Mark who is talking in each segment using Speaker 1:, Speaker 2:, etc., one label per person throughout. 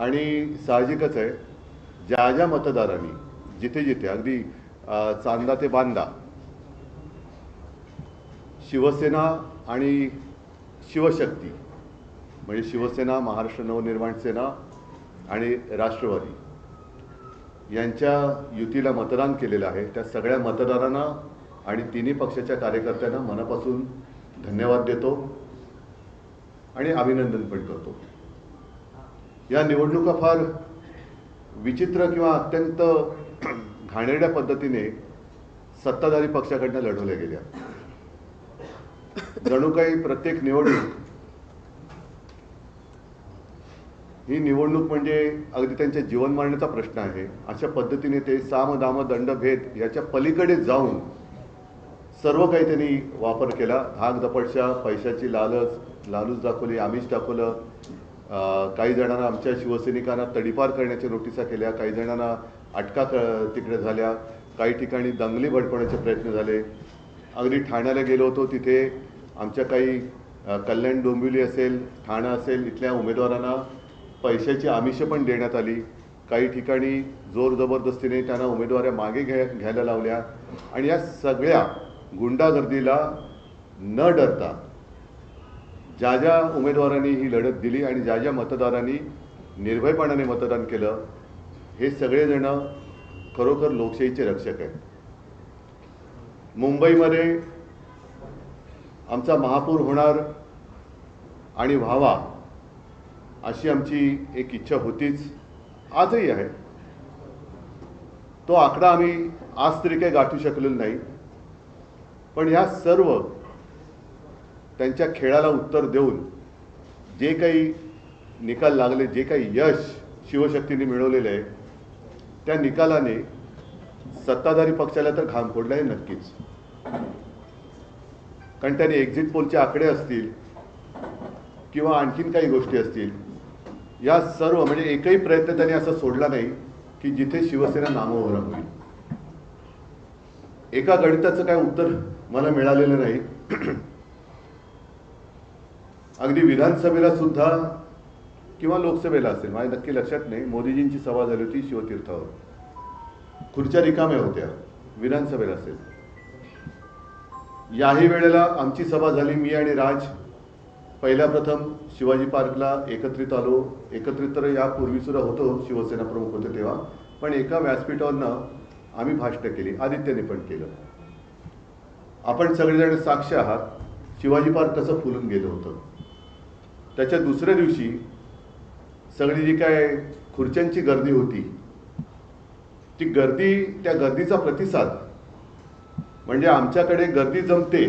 Speaker 1: आणि साहजिकच आहे ज्या ज्या मतदारांनी जिथे जिथे अगदी चांदा ते बांदा शिवसेना आणि शिवशक्ती म्हणजे शिवसेना महाराष्ट्र नवनिर्माण सेना आणि राष्ट्रवादी यांच्या युतीला मतदान केलेलं आहे त्या सगळ्या मतदारांना आणि तिन्ही पक्षाच्या कार्यकर्त्यांना मनापासून धन्यवाद देतो आणि अभिनंदन पण करतो. या निवडणुका फार विचित्र किंवा अत्यंत घाणेरड्या पद्धतीने सत्ताधारी पक्षाकडनं लढवल्या गेल्या. जणू काही प्रत्येक निवडणूक ही निवडणूक म्हणजे अगदी त्यांच्या जीवन मारण्याचा प्रश्न आहे. अशा पद्धतीने ते साम दाम दंड भेद याच्या पलीकडे जाऊन सर्व काही त्यांनी वापर केला. धाक दपटशा पैशाची लालच लालूच दाखवली आमिष दाखवलं काही जणांना आमच्या शिवसैनिकांना तडीपार करण्याच्या नोटिसा केल्या काही जणांना अटका क- तिकडे झाल्या काही ठिकाणी दंगली भडकवण्याचे प्रयत्न झाले. अगदी ठाण्याला गेलो होतो तिथे आमच्या काही कल्याण डोंबिवली असेल ठाणा असेल इथल्या उमेदवारांना पैशाची आमिषं पण देण्यात आली. काही ठिकाणी जोर जबरदस्तीने त्यांना उमेदवाऱ्या मागे घ्या घ्यायला लावल्या. आणि या सगळ्या गुंडागर्दीला न डरता ज्या ज्या उमेदवारांनी ही लढत दिली आणि ज्या ज्या मतदारांनी निर्भयपणाने मतदान केलं हे सगळेजण खरोखर लोकशाहीचे रक्षक आहेत. मुंबईमध्ये आमचा महापूर होणार आणि व्हावा अशी आमची एक इच्छा होतीच आजही आहे. तो आकडा आम्ही आज तरी काही गाठू शकलेलो नाही. पण ह्या सर्व त्यांच्या खेळाला उत्तर देऊन जे काही निकाल लागले जे काही यश शिवशक्तीने मिळवलेलं आहे त्या निकालाने सत्ताधारी पक्षाला तर घाम फोडला आहे नक्कीच. कारण त्याने एक्झिट पोलचे आकडे असतील किंवा आणखीन काही गोष्टी असतील या सर्व म्हणजे एकही प्रयत्न त्यांनी असा सोडला नाही की जिथे शिवसेना नामोहरम होईल एका गणिताचं काय उत्तर मला मिळालेलं नाही. अगदी विधानसभेला सुद्धा किंवा लोकसभेला असेल माझ्या नक्की लक्षात नाही मोदीजींची सभा झाली होती शिवतीर्थावर. खुर्च्या रिकाम्या होत्या विधानसभेला असेल. याही वेळेला आमची सभा झाली मी आणि राज. पहिल्या प्रथम शिवाजी पार्कला एकत्रित आलो एकत्रित तर यापूर्वी सुद्धा होतो शिवसेना प्रमुख होते तेव्हा पण एका व्यासपीठावरनं आम्ही भाष्य केली आदित्यने पण केलं. आपण सगळेजण साक्ष आहात शिवाजी पार्क कसं फुलून गेलं होतं? त्याच्या दुसऱ्या दिवशी सगळी जी काय खुर्च्यांची गर्दी होती ती गर्दी त्या गर्दीचा प्रतिसाद. म्हणजे आमच्याकडे गर्दी जमते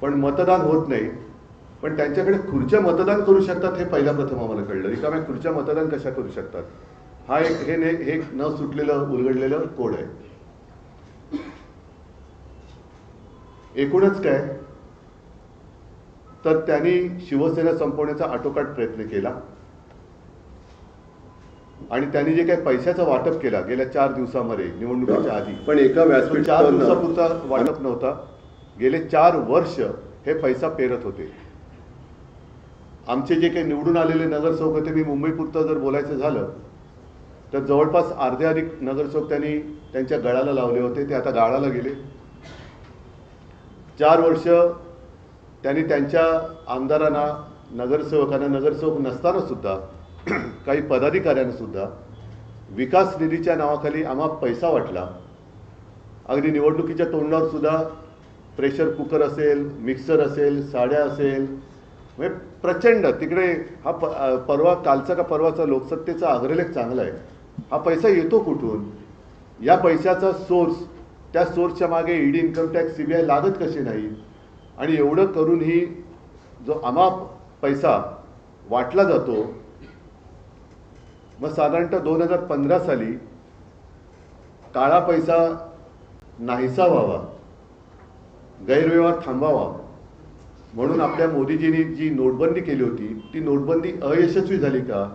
Speaker 1: पण मतदान होत नाही. पण त्यांच्याकडे खुर्च्या मतदान करू शकतात हे पहिल्या प्रथम आम्हाला कळलं. रिकाम्या खुर्च्या मतदान कशा करू शकतात? हा एक हे ने एक न सुटलेलं उलगडलेलं कोड आहे. एकूणच काय? तर त्यांनी शिवसेना संपवण्याचा आटोकाट प्रयत्न केला. आणि त्यांनी जे काही पैशाचं वाटप केला गेल्या चार दिवसामध्ये निवडणुकीच्या आधी.
Speaker 2: पण एका
Speaker 1: चार दिवसापुरता वाटप नव्हता. गेले चार वर्ष हे पैसा पेरत होते. आमचे जे काही निवडून आलेले नगरसेवक होते मी मुंबईपुरतं जर बोलायचं झालं तर जवळपास अर्धे अधिक नगरसेवक त्यांनी त्यांच्या गळाला लावले होते ते आता गाळाला गेले. चार वर्ष त्यांनी त्यांच्या आमदारांना नगरसेवकांना नगरसेवक नसताना सुद्धा काही पदाधिकाऱ्यांनासुद्धा विकास निधीच्या नावाखाली आम्हा पैसा वाटला. अगदी निवडणुकीच्या तोंडावर सुद्धा प्रेशर कुकर असेल मिक्सर असेल साड्या असेल म्हणजे प्रचंड तिकडे हा प परवा कालचा का परवाचा लोकसत्तेचा अग्रलेख चांगला आहे. हा पैसा येतो कुठून? या पैशाचा सोर्स त्या सोर्सच्या मागे ED income tax C B I लागत कशी नाही? आणि एवढं करूनही जो अमाप पैसा वाटला जातो मग साधारणतः दोन हजार पंधरा साली काळा पैसा नाहीसा व्हावा गैरव्यवहार थांबावा म्हणून आपल्या मोदीजींनी जी नोटबंदी केली होती ती नोटबंदी अयशस्वी झाली का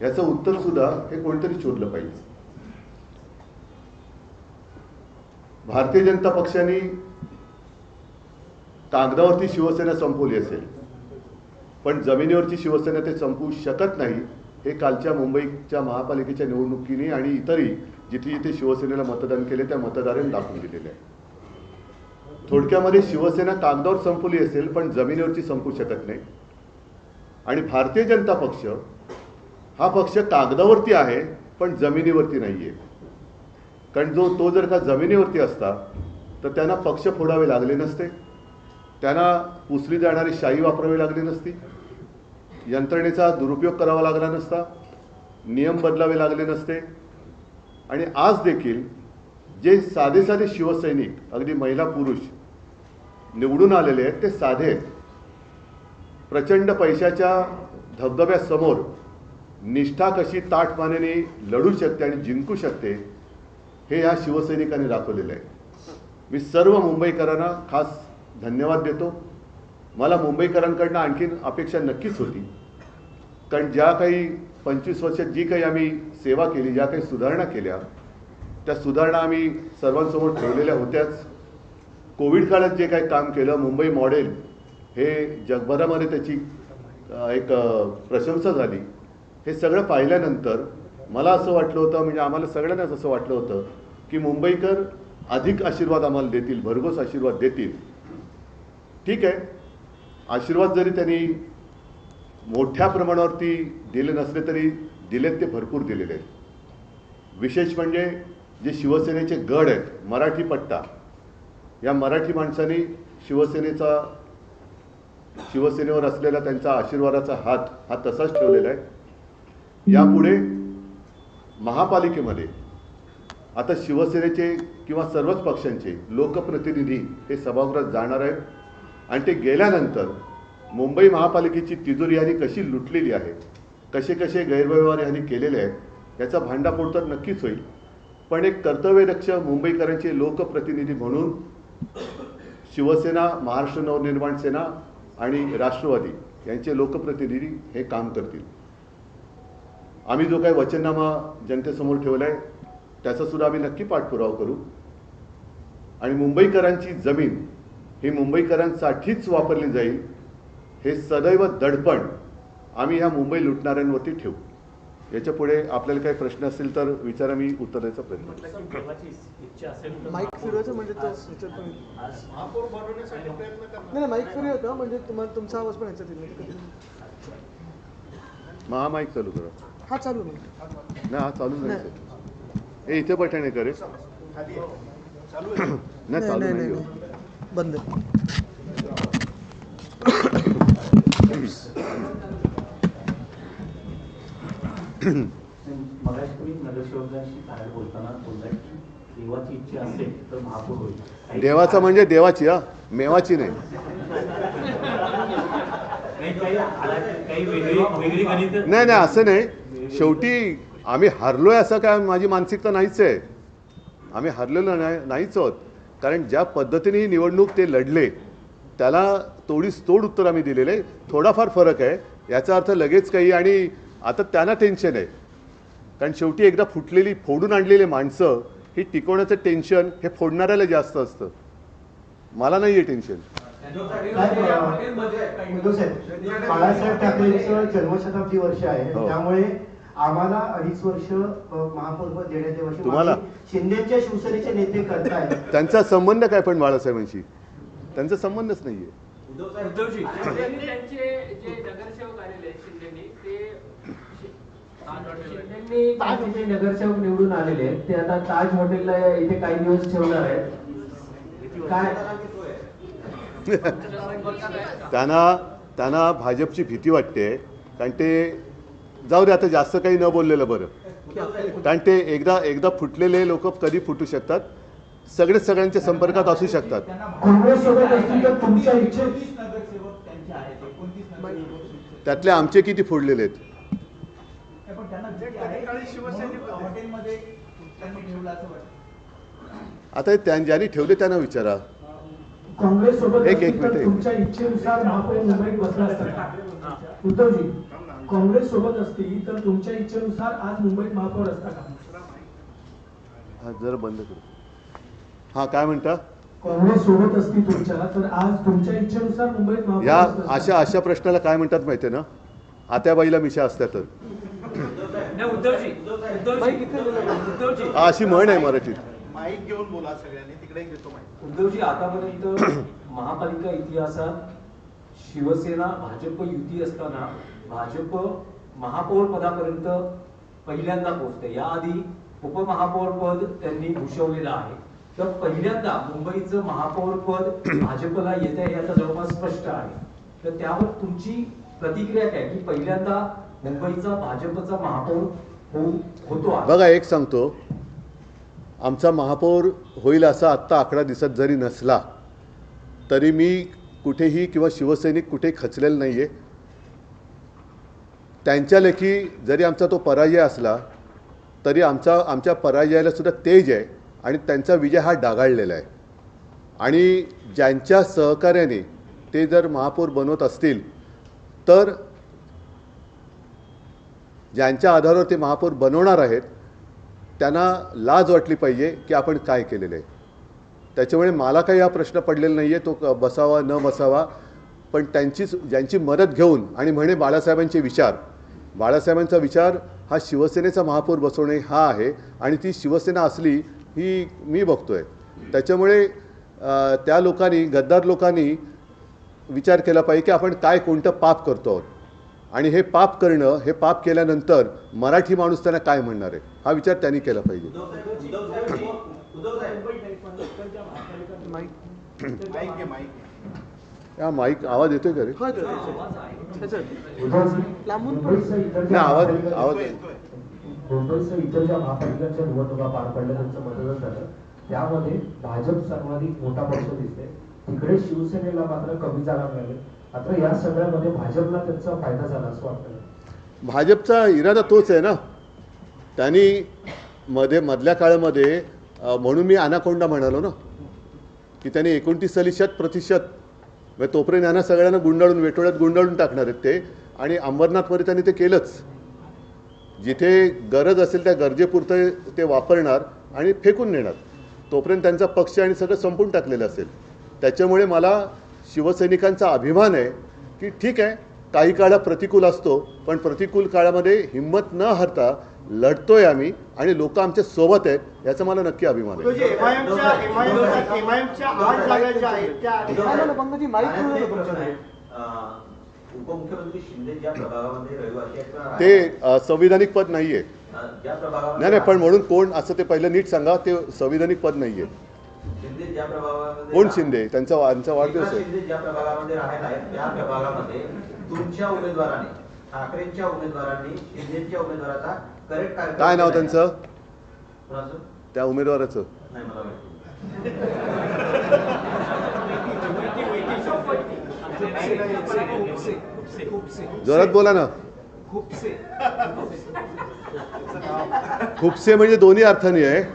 Speaker 1: याचं उत्तर सुद्धा हे कोणतरी शोधलं पाहिजे. भारतीय जनता पक्षाने कागदावरती शिवसेना संपवली असेल. पण जमिनीवरची शिवसेना ते संपवू शकत नाही हे कालच्या मुंबईच्या महापालिकेच्या निवडणुकीने आणि इतरही जिथे जिथे शिवसेनेला मतदान केले त्या मतदारांनी दाखवून दिलेले आहे. थोडक्यामध्ये शिवसेना कागदावर संपवली असेल पण जमिनीवरची संपू शकत नाही. आणि भारतीय जनता पक्ष हा पक्ष कागदावरती आहे पण जमिनीवरती नाही आहे कारण जो तो जर का जमिनीवरती असता तर त्यांना पक्ष फोडावे लागले नसते. त्यांना पुसली जाणारी शाई वापरावी लागली नसती. यंत्रणेचा दुरुपयोग करावा लागला नसता. नियम बदलावे लागले नसते. आणि आज देखील जे साधे साधे शिवसैनिक अगदी महिला पुरुष निवडून आलेले आहेत ते साधे प्रचंड पैशाच्या धबधब्यासमोर निष्ठा कशी ताटमानेने लढू शकते आणि जिंकू शकते हे या शिवसैनिकांनी दाखवलेलं आहे. मी सर्व मुंबईकरांना खास धन्यवाद देतो. मला मुंबईकरांकडनं आणखीन अपेक्षा नक्कीच होती. कारण ज्या काही पंचवीस वर्षात जी काही आम्ही सेवा केली ज्या काही सुधारणा केल्या त्या सुधारणा आम्ही सर्वांसमोर ठेवलेल्या होत्याच. कोविड काळात जे काही काम केलं मुंबई मॉडेल हे जगभरामध्ये त्याची एक प्रशंसा झाली. हे सगळं पाहिल्यानंतर मला असं वाटलं होतं म्हणजे आम्हाला सगळ्यांनाच असं वाटलं होतं की मुंबईकर अधिक आशीर्वाद आम्हाला देतील भरघोस आशीर्वाद देतील. ठीक आहे. आशीर्वाद जरी त्यांनी मोठ्या प्रमाणावरती दिले नसले तरी दिलेत ते भरपूर दिलेले आहेत. विशेष म्हणजे जे शिवसेनेचे गड आहेत मराठी पट्टा या मराठी माणसांनी शिवसेनेचा शिवसेनेवर असलेला त्यांचा आशीर्वादाचा हात हा तसाच ठेवलेला आहे. यापुढे महापालिकेमध्ये आता शिवसेनेचे किंवा सर्वच पक्षांचे लोकप्रतिनिधी हे सभागृहात जाणार आहेत. आणि ते गेल्यानंतर मुंबई महापालिकेची तिजोरी यांनी कशी लुटलेली आहे कसे कसे गैरव्यवहार यांनी केलेले आहेत याचा भांडाफोड तर नक्कीच होईल. पण एक कर्तव्यदक्ष मुंबईकरांचे लोकप्रतिनिधी म्हणून शिवसेना महाराष्ट्र नवनिर्माण सेना आणि राष्ट्रवादी यांचे लोकप्रतिनिधी हे काम करतील. आम्ही जो काही वचननामा जनतेसमोर ठेवला आहे त्याचा सुद्धा आम्ही नक्की पाठपुरावा करू. आणि मुंबईकरांची जमीन ही मुंबईकरांसाठीच वापरली जाईल हे सदैव दडपण आम्ही ह्या मुंबई लुटणाऱ्यांवरती ठेवू. याच्यापुढे आपल्याला काही प्रश्न असतील तर विचारा मी उत्तर द्यायचा प्रयत्न
Speaker 3: माईक फिरवायचं म्हणजे तो नाही माईक फिरव का? म्हणजे तुम्हाला तुमचा आवाज पण येईल.
Speaker 1: मग हा माईक चालू करा.
Speaker 3: हा चालू नाही
Speaker 1: हा चालू नाही. हे इथे बटणे करे नाही चालू
Speaker 3: नाही. बंद.
Speaker 2: मगाशी तुम्ही नगरसेवकांशी बाहेर बोलताना बोललाय की देवाची इच्छा असेल तर महापौर होईल. काही-
Speaker 1: देवाचा म्हणजे देवाची हा. मेवाची नाही. नाही नाही असं नाही. शेवटी आम्ही हरलोय असं काय माझी मानसिकता नाहीच आहे. आम्ही हरलेलो नाही नाहीच आहोत. कारण ज्या पद्धतीने ही निवडणूक ते लढले त्याला तोडीस तोड उत्तर आम्ही दिलेले. थोडाफार फरक आहे. याचा अर्थ लगेच काही आणि आता त्यांना टेन्शन आहे. कारण शेवटी एकदा फुटलेली फोडून आणलेली माणसं ही टिकवण्याचं टेन्शन हे फोडणाऱ्याला जास्त असतं. मला नाही आहे टेन्शन
Speaker 4: बाळासाहेब ठाकरेंचं जन्मशताब्दी वर्ष आहे.
Speaker 1: हो.
Speaker 4: त्यामुळे आम्हाला अडीच वर्ष महापौरपद देण्यात यावं
Speaker 1: तुम्हाला?
Speaker 4: शिंदेच्या शिवसेनेचे नेते करतायत.
Speaker 1: त्यांचा संबंध काय पण बाळासाहेबांशी? त्यांचा संबंधच नाही आहे
Speaker 5: उद्धवजी त्यांनी त्यांचे जे नगरसेवक आलेले आहेत शिंदेनी ते शिंदेनी
Speaker 6: ताज जे नगरसेवक निवडून आलेले आहेत. ते आता ताज हॉटेलला इथे काही दिवस ठेवणार आहेत. काय?
Speaker 1: त्यांना त्यांना भाजपची भीती वाटते कारण ते जाऊ दे आता जास्त काही न बोललेलं बरं. कारण ते एकदा एकदा फुटलेले लोक कधी फुटू शकतात? सगळे सगळ्यांच्या संपर्कात असू शकतात.
Speaker 6: काँग्रेस सोबत असतील तर तुमच्या इच्छे
Speaker 7: नगरसेवक त्यांचे आहेत एकोणतीस नगरसेवक
Speaker 1: त्यातले आमचे किती फोडलेले आहेत?
Speaker 7: पण त्यांना भीती आहे म्हणून हॉटेलमध्ये त्यांनी ठेवलं असं वाटतं.
Speaker 1: आता त्यां ज्यांनी ठेवले त्यांना विचारा.
Speaker 6: काँग्रेस सोबत
Speaker 1: एक- एक मिनिट.
Speaker 6: तुमच्या इच्छेनुसार महापौर मुंबईत बसला असता. का उद्धवजी. काँग्रेस सोबत असतील तर तुमच्या इच्छेनुसार आज मुंबईत महापौर असता का?
Speaker 1: हा जरा बंद करू. हा काय म्हणता?
Speaker 6: काँग्रेस सोबत असतील तुमच्या तर आज तुमच्या इच्छेनुसार मुंबईत महापौर
Speaker 1: या
Speaker 6: असता?
Speaker 1: अशा अशा प्रश्नाला काय म्हणतात माहिती आहे ना? आत्याबाईला मिशा असत्या तर. अशी म्हण आहे मराठीत.
Speaker 7: माईक घेऊन बोला सगळ्यांनी तिकडे एक देतो माईक.
Speaker 8: उद्धवजी आतापर्यंत महापालिका इतिहासात शिवसेना भाजप युती असताना भाजप महापौर पदापर्यंत पहिल्यांदा पोहोचते याआधी उपमहापौर पद त्यांनी भूषवलेलं आहे. तर पहिल्यांदा मुंबईचं महापौर पद भाजपला येत आहे याचा जवळपास स्पष्ट आहे. तर त्यावर तुमची प्रतिक्रिया काय? की पहिल्यांदा मुंबईचा भाजपचा महापौर होऊ होतो
Speaker 1: बघा एक सांगतो. आमचा महापौर होईल असा आत्ता आकडा दिसत जरी नसला तरी मी कुठेही किंवा शिवसैनिक कुठे खचलेलं नाही आहे त्यांच्या लेखी जरी आमचा तो पराजय असला तरी आमचा आमच्या पराजयाला सुद्धा तेज आहे आणि त्यांचा विजय हा डागाळलेला आहे. आणि ज्यांच्या सहकार्याने ते जर महापौर बनवत असतील तर ज्यांच्या आधारावर ते महापौर बनवणार आहेत त्यांना लाज वाटली पाहिजे की आपण काय केलेलं आहे. त्याच्यामुळे मला काही हा प्रश्न पडलेला नाही आहे तो क- बसावा न बसावा पण त्यांची ज्यांची मदत घेऊन आणि म्हणे बाळासाहेबांचे विचार बाळासाहेबांचा विचार हा शिवसेनेचा महापौर बसवणे हा आहे आणि ती शिवसेना असली ही मी बघतो आहे त्याच्यामुळे त्या लोकांनी गद्दार लोकांनी विचार केला पाहिजे की आपण काय कोणतं पाप करतो आहोत आणि हे पाप करणं हे पाप केल्यानंतर मराठी माणूस त्यांना काय म्हणणार आहे हा विचार त्यांनी केला पाहिजे
Speaker 3: माईक
Speaker 7: माईक
Speaker 1: हा आवाज येतोय का रे?
Speaker 3: लांबून
Speaker 6: इतर
Speaker 1: नाही आवाज आवाज
Speaker 7: येतोय.
Speaker 6: मुंबईसह इतर ज्या महापालिकांच्या निवडणुका पार पडल्या त्यांचं मतदान झालं. त्यामध्ये भाजप सर्वाधिक मोठा पक्ष दिसते तिकडे शिवसेनेला मात्र कमी जागा मिळाले. मात्र या सगळ्यामध्ये भाजपला त्यांचा फायदा झाला असं वाटतं.
Speaker 1: भाजपचा इरादा तोच आहे ना? त्यांनी मध्ये मधल्या काळामध्ये म्हणून मी अनाकोंडा म्हणालो ना? की त्यांनी एकोणतीस साली शत प्रतिशत म्हणजे तोपर्यंत यांना सगळ्यांना गुंडाळून वेटोळ्यात गुंडाळून टाकणार आहेत ते. आणि अंबरनाथमध्ये त्यांनी ते केलंच. जिथे गरज असेल त्या गरजेपुरतं ते वापरणार आणि फेकून नेणार. तोपर्यंत त्यांचा पक्ष आणि सगळं संपून टाकलेलं असेल. त्याच्यामुळे मला शिवसैनिकांचा अभिमान आहे की ठीक आहे काही काळा प्रतिकूल असतो पण प्रतिकूल काळामध्ये हिंमत न हरता लढतोय आम्ही आणि लोक आमच्यासोबत आहेत याचा मला नक्की अभिमान आहे. ते संविधानिक पद नाही आहे
Speaker 9: अं, ज्या प्रभागामध्ये
Speaker 1: नाही नाही पण म्हणून कोण असं ते पहिलं नीट सांगा ते संविधानिक पद नाही आहे
Speaker 9: शिंदे ज्या प्रभागामध्ये
Speaker 1: कोण शिंदे त्यांचा वा- त्यांचा वाढदिवस आहे.
Speaker 9: शिंदे ज्या प्रभागामध्ये राहायला आहेत त्या प्रभागामध्ये तुमच्या उमेदवाराने ठाकरेंच्या उमेदवारांनी शिंदेच्या उमेदवाराचा करेक्ट कार्यक्रम
Speaker 1: काय नाव. त्यांचं?
Speaker 9: कोणाचं?
Speaker 1: त्या उमेदवाराचं.
Speaker 9: नाही मला माहिती
Speaker 1: जोरात बोला ना. खुपसे म्हणजे दोन्ही अर्थाने आहे.